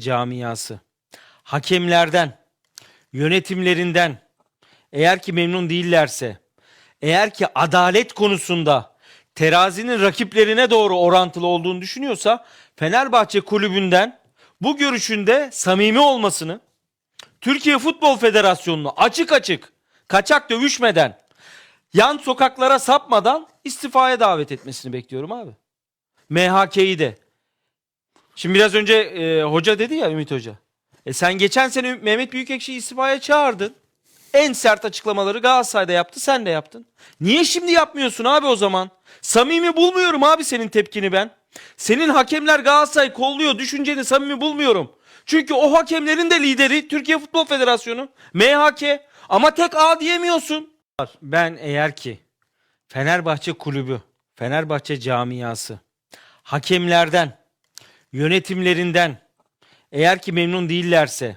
camiası, hakemlerden, yönetimlerinden eğer ki memnun değillerse, eğer ki adalet konusunda terazinin rakiplerine doğru orantılı olduğunu düşünüyorsa Fenerbahçe kulübünden bu görüşünde samimi olmasını, Türkiye Futbol Federasyonu'nu açık açık kaçak dövüşmeden, yan sokaklara sapmadan istifaya davet etmesini bekliyorum abi. MHK'yi de. Şimdi biraz önce e, hoca dedi ya Ümit Hoca. E sen geçen sene Mehmet Büyükekşi'yi istifaya çağırdın. En sert açıklamaları Galatasaray'da yaptı sen de yaptın. Niye şimdi yapmıyorsun abi o zaman? Samimi bulmuyorum abi senin tepkini ben. Senin hakemler Galatasaray kolluyor düşünceni samimi bulmuyorum. Çünkü o hakemlerin de lideri Türkiye Futbol Federasyonu. MHK. Ama tek A diyemiyorsun. Ben eğer ki Fenerbahçe kulübü, Fenerbahçe camiası, hakemlerden, yönetimlerinden. Eğer ki memnun değillerse,